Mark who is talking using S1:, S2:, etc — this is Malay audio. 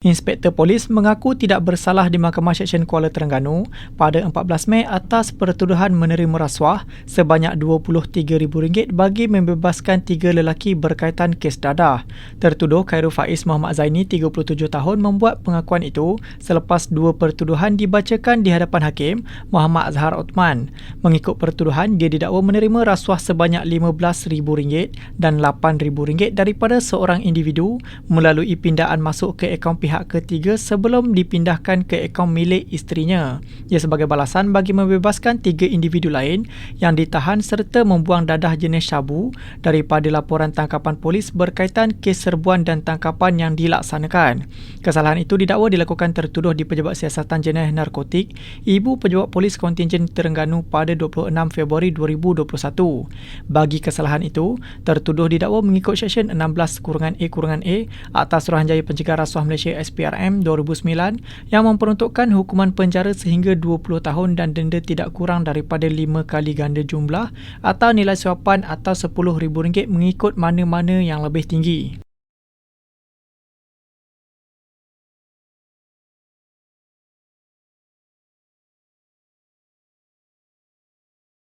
S1: Inspektor Polis mengaku tidak bersalah di Mahkamah Seksyen Kuala Terengganu pada 14 Mei atas pertuduhan menerima rasuah sebanyak RM23,000 bagi membebaskan tiga lelaki berkaitan kes dadah. Tertuduh Khairul Faiz Muhammad Zaini, 37 tahun, membuat pengakuan itu selepas dua pertuduhan dibacakan di hadapan Hakim Muhammad Azhar Othman. Mengikut pertuduhan, dia didakwa menerima rasuah sebanyak RM15,000 dan RM8,000 daripada seorang individu melalui pindaan masuk ke akaun pihak pihak ketiga sebelum dipindahkan ke akaun milik isterinya. Ia sebagai balasan bagi membebaskan tiga individu lain yang ditahan serta membuang dadah jenis syabu daripada laporan tangkapan polis berkaitan kes serbuan dan tangkapan yang dilaksanakan. Kesalahan itu didakwa dilakukan tertuduh di Pejabat Siasatan Jenis Narkotik Ibu Pejabat Polis Kontingen Terengganu pada 26 Februari 2021. Bagi kesalahan itu, tertuduh didakwa mengikut Seksyen 16-A-A atas Suruhanjaya Pencegahan Rasuah Malaysia SPRM 2009 yang memperuntukkan hukuman penjara sehingga 20 tahun dan denda tidak kurang daripada 5 kali ganda jumlah atau nilai suapan atau RM10,000 mengikut mana-mana yang lebih tinggi.